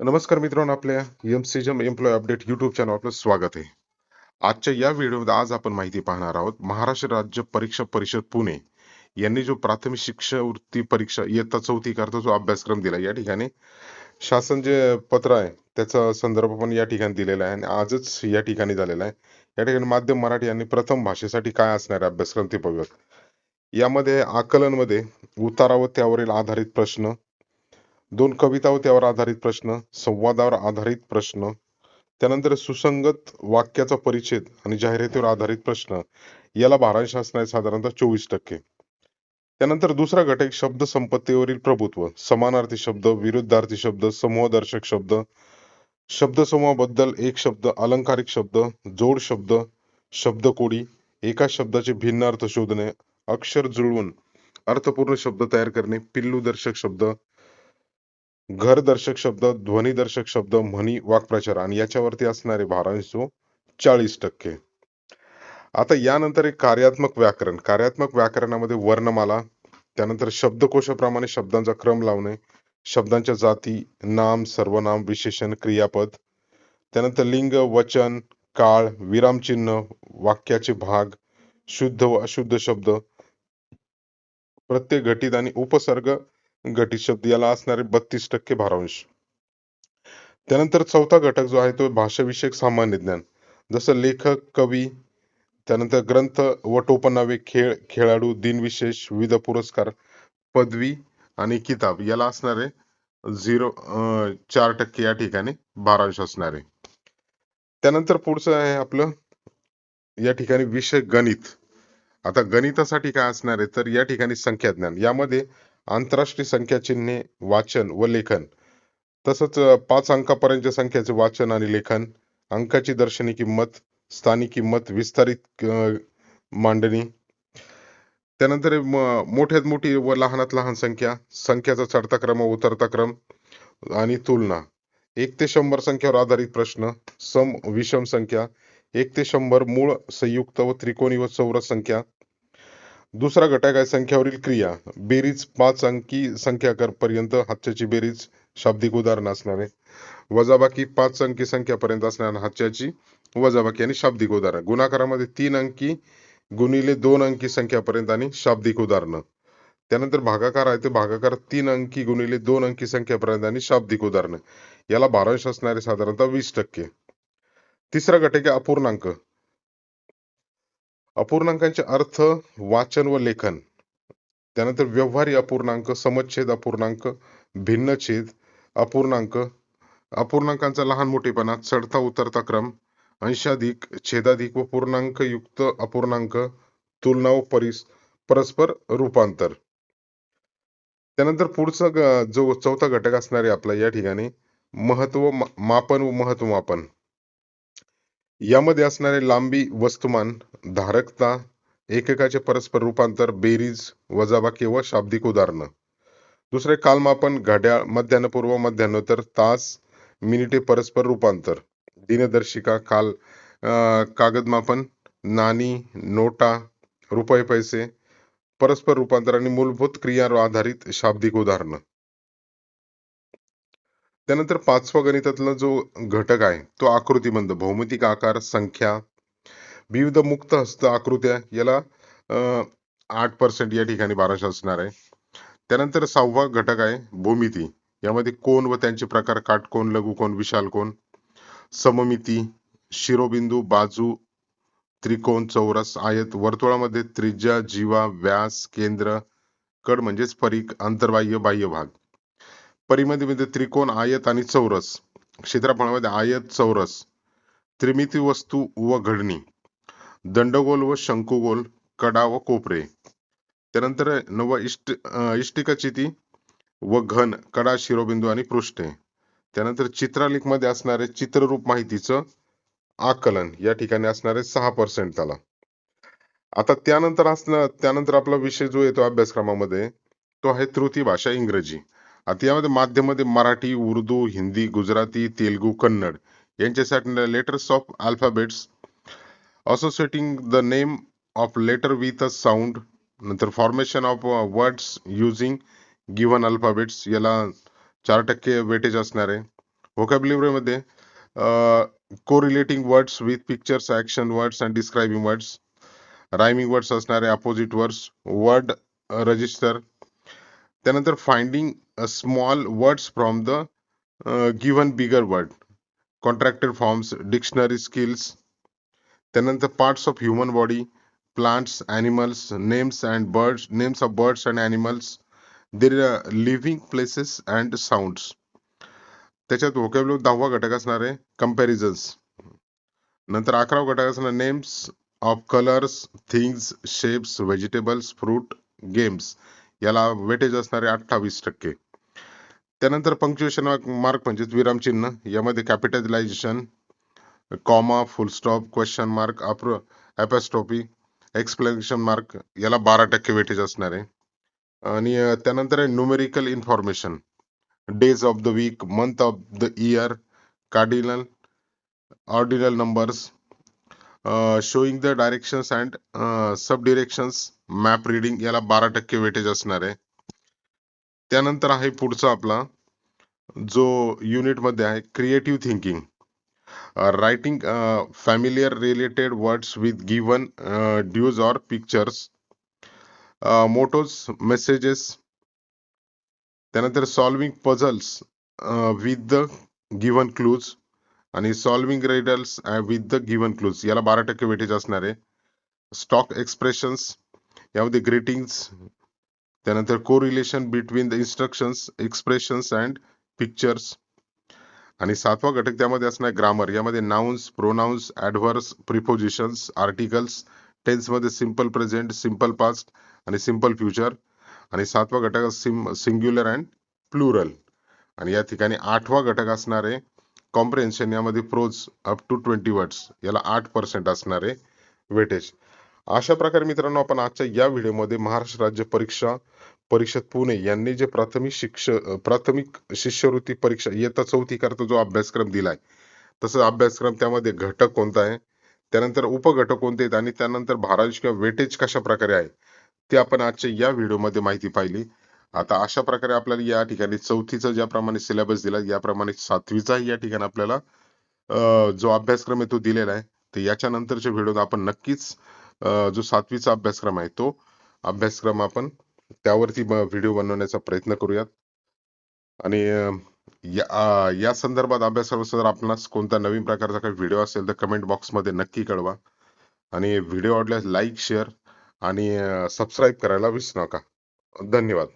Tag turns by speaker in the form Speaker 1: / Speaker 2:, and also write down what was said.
Speaker 1: नमस्कार मित्रांनो आपल्या एम सीजम एम्प्लॉय अपडेट युट्यूब चॅनल आपलं स्वागत आहे. आजच्या या व्हिडिओमध्ये आज आपण माहिती पाहणार आहोत महाराष्ट्र राज्य परीक्षा परिषद पुणे यांनी जो प्राथमिक शिष्यवृत्ती परीक्षा इयत्ता चौथी करता जो अभ्यासक्रम दिला. या ठिकाणी शासन जे पत्र आहे त्याचा संदर्भ पण या ठिकाणी दिलेला आहे आणि आजच या ठिकाणी झालेला आहे. या ठिकाणी माध्यम मराठी यांनी प्रथम भाषेसाठी काय असणार आहे अभ्यासक्रम ते बघत यामध्ये आकलनमध्ये उतारा व त्यावरील आधारित प्रश्न दोन कविता व त्यावर आधारित प्रश्न संवादावर आधारित प्रश्न त्यानंतर सुसंगत वाक्याचा परिच्छेद आणि जाहिरातीवर आधारित प्रश्न. याला भारांश असणार आहे साधारणतः चोवीस टक्के. त्यानंतर दुसरा घटक शब्द संपत्तीवरील प्रभुत्व समानार्थी शब्द विरुद्धार्थी शब्द समूहदर्शक शब्द. शब्दसमूहाबद्दल एक शब्द अलंकारिक शब्द जोड शब्द शब्दकोडी एका शब्दाचे भिन्न अर्थ शोधणे अक्षर जुळवून अर्थपूर्ण शब्द तयार करणे पिल्लू दर्शक शब्द घर दर्शक शब्द ध्वनी दर्शक शब्द म्हणी वाक्प्रचार आणि याच्यावरती असणारे भारांशो चाळीस टक्के. आता यानंतर एक कार्यात्मक व्याकरण. कार्यात्मक व्याकरणामध्ये वर्णमाला त्यानंतर शब्दकोशाप्रमाणे शब्दांचा क्रम लावणे शब्दांच्या जाती नाम सर्वनाम विशेषण क्रियापद त्यानंतर लिंग वचन काळ विरामचिन्ह वाक्याचे भाग शुद्ध व अशुद्ध शब्द प्रत्येक घटित आणि उपसर्ग घटित शब्द याला असणारे बत्तीस टक्के भारांश. त्यानंतर चौथा घटक जो आहे तो भाषाविषयक सामान्य ज्ञान. जसं लेखक कवी त्यानंतर ग्रंथ व टोपणनावे खेळ खेळाडू दिनविशेष विविध पुरस्कार पदवी आणि किताब याला असणारे झिरो चार टक्के या ठिकाणी भारांश असणारे. त्यानंतर पुढचं आहे आपलं या ठिकाणी विषय गणित. आता गणितासाठी काय असणार आहे? तर या ठिकाणी संख्याज्ञान. यामध्ये आंतरराष्ट्रीय संख्या चिन्हे वाचन व लेखन. तसंच पाच अंकापर्यंतच्या संख्याचे वाचन आणि लेखन अंकाची दर्शनी किंमत स्थानिक किंमत विस्तारित मांडणी. त्यानंतर मोठ्यात मोठी व लहानात लहान संख्या संख्याचा चढता क्रम व उतरता क्रम आणि तुलना. एक ते शंभर संख्यावर आधारित प्रश्न सम विषम संख्या. एक ते शंभर मूळ संयुक्त व त्रिकोणी व चौरस संख्या. दुसरा घटक आहे संख्यावरील क्रिया. बेरीज पाच अंकी संख्याकर पर्यंत हातच्याची बेरीज शाब्दिक उदाहरण असणार आहे. वजाबाकी पाच अंकी संख्यापर्यंत असणार हातच्याची वजाबाकी आणि शाब्दिक उदाहरण. गुणाकारामध्ये तीन अंकी गुणिले दोन अंकी संख्यापर्यंत आणि शाब्दिक उदाहरणं. त्यानंतर भागाकार आहे ते भागाकार तीन अंकी गुणिले दोन अंकी संख्यापर्यंत आणि शाब्दिक उदाहरणं. याला भारांश असणारे साधारणतः वीस टक्के. तिसरा घटक आहे अपूर्णांक. अपूर्णांकांचे अर्थ वाचन व लेखन. त्यानंतर व्यवहारी अपूर्णांक समच्छेद अपूर्णांक भिन्नछेद अपूर्णांक अपूर्णांकांचा लहान मोठेपणा चढता उतरता क्रम अंशाधिक छेदाधिक व पूर्णांक युक्त अपूर्णांक तुलना व परिस परस्पर रूपांतर. त्यानंतर पुढचा जो चौथा घटक असणार आहे आपला या ठिकाणी महत्त्व मापन व महत्त्व मापन. यामध्ये असणारे लांबी वस्तुमान धारकता एककाचे परस्पर रूपांतर बेरीज वजाबाकी व शाब्दिक उदाहरणं. दुसरे कालमापन घड्याळ मध्यान्हपूर्व मध्यान्होत्तर तास मिनिटे परस्पर रूपांतर. दिनदर्शिका काल अं, कागदमापन नाणी नोटा रुपये पैसे परस्पर रूपांतर आणि मूलभूत क्रियांवर आधारित शाब्दिक उदाहरणं. त्यानंतर पाचवा गणितातला जो घटक आहे तो आकृतिबंध भौमितिक आकार संख्या विविध मुक्त हस्त आकृत्या याला अं, आठ पर्सेंट या ठिकाणी बाराशे असणार आहे. त्यानंतर सहावा घटक आहे भूमिती. यामध्ये कोण व त्यांचे प्रकार काटकोण लघुकोण विशाल कोण सममिती शिरोबिंदू बाजू त्रिकोण चौरस आयत वर्तुळामध्ये त्रिज्या जीवा व्यास केंद्र कड म्हणजेच परीख अंतर्बाह्य बाह्य भाग. परिमितीमध्ये म्हणजे त्रिकोण आयत आणि चौरस. क्षेत्रफळामध्ये आयत चौरस. त्रिमिती वस्तू व घडणी. दंडगोल व शंकुगोल कडा व कोपरे. त्यानंतर नव इष्ट इष्टिका चिती व घन कडा शिरोबिंदू आणि पृष्ठे. त्यानंतर चित्रालेखमध्ये असणारे चित्ररूप माहितीचं आकलन. या ठिकाणी असणारे सहा पर्सेंट त्याला. आता त्यानंतर असणार त्यानंतर आपला विषय जो येतो अभ्यासक्रमामध्ये तो आहे तृतीय भाषा इंग्रजी. आता यामध्ये माध्यमध्ये मराठी उर्दू हिंदी गुजराती तेलगू कन्नड यांच्यासाठी letters of alphabets associating the name of letter with a sound नंतर formation of words using given alphabets याला चार टक्के वेटेज असणार आहे. Vocabulary correlating words with pictures action words and describing words rhyming words असणारे अपोजिट वर्ड्स वर्ड रजिस्टर त्यानंतर finding small words from the given bigger word contracted forms dictionary skills त्यानंतर parts of human body plants animals names and birds names of birds and animals their living places and sounds त्याच्यात vocabulary दहावा घटक असणार आहे comparisons नंतर अकरावा घटक असणार names of colours things shapes vegetables fruit games याला वेटेज असणारे अठ्ठावीस टक्के. त्यानंतर पंक्च्युएशन मार्क म्हणजेच विरामचिन्ह यामध्ये capitalization comma full stop question mark अप्रो apostrophe explanation mark याला बारा टक्के वेटेज असणार. आहे आणि त्यानंतर आहे numerical information days of the week month of the year cardinal ordinal numbers showing the directions and sub directions map reading याला बारा टक्के वेटेज असणार आहे. त्यानंतर आहे पुढचा आपला जो युनिटमध्ये आहे creative thinking writing familiar related words with given dues or pictures mottos messages त्यानंतर solving puzzles with the given clues आणि solving riddles with the given clues याला बारा टक्के वेटेज असणार आहे. स्टॉक एक्सप्रेशन्स यामध्ये ग्रीटिंग्स त्यानंतर correlation between the instructions expressions and pictures आणि सातवा घटक त्यामध्ये असणार ग्रामर यामध्ये nouns pronouns adverbs prepositions articles टेन्समध्ये simple present simple past आणि सिंपल फ्युचर आणि सातवा घटक सिम सिंग्युलर अँड प्लुरल आणि या ठिकाणी आठवा घटक असणार आहे कॉम्प्रेन्शन यामध्ये prose up to twenty words याला आठ पर्सेंट असणार आहे वेटेज अशा प्रकारे मित्रांनो आपण आजच्या या व्हिडिओमध्ये महाराष्ट्र राज्य परीक्षा परिषद पुणे यांनी जे प्राथमिक शिक्ष प्राथमिक शिष्यवृत्ती परीक्षा इयत्ता चौथी करता जो अभ्यासक्रम दिलाय तसंच अभ्यासक्रम त्यामध्ये घटक कोणता आहे त्यानंतर उपघटक कोणते आहेत आणि त्यानंतर भारांश किंवा वेटेज कशा प्रकारे आहे ते आपण आजच्या या व्हिडिओमध्ये माहिती पाहिली. आता अशा प्रकारे आपल्याला या ठिकाणी चौथीचा ज्याप्रमाणे सिलेबस दिला याप्रमाणे सातवीचाही या ठिकाणी आपल्याला जो अभ्यासक्रम आहे तो दिलेला आहे. तर याच्या नंतरच्या व्हिडिओत आपण नक्कीच जो सातवीचा अभ्यासक्रम आहे तो अभ्यासक्रम आपण त्यावरती व्हिडिओ बनवण्याचा प्रयत्न करूयात. आणि या या संदर्भात अभ्यासक्रमासंदर्भात आपणास कोणता नवीन प्रकारचा काही व्हिडिओ असेल तर कमेंट बॉक्समध्ये नक्की कळवा. आणि व्हिडिओ आवडल्यास लाईक शेअर आणि सबस्क्राईब करायला विसरू नका. धन्यवाद.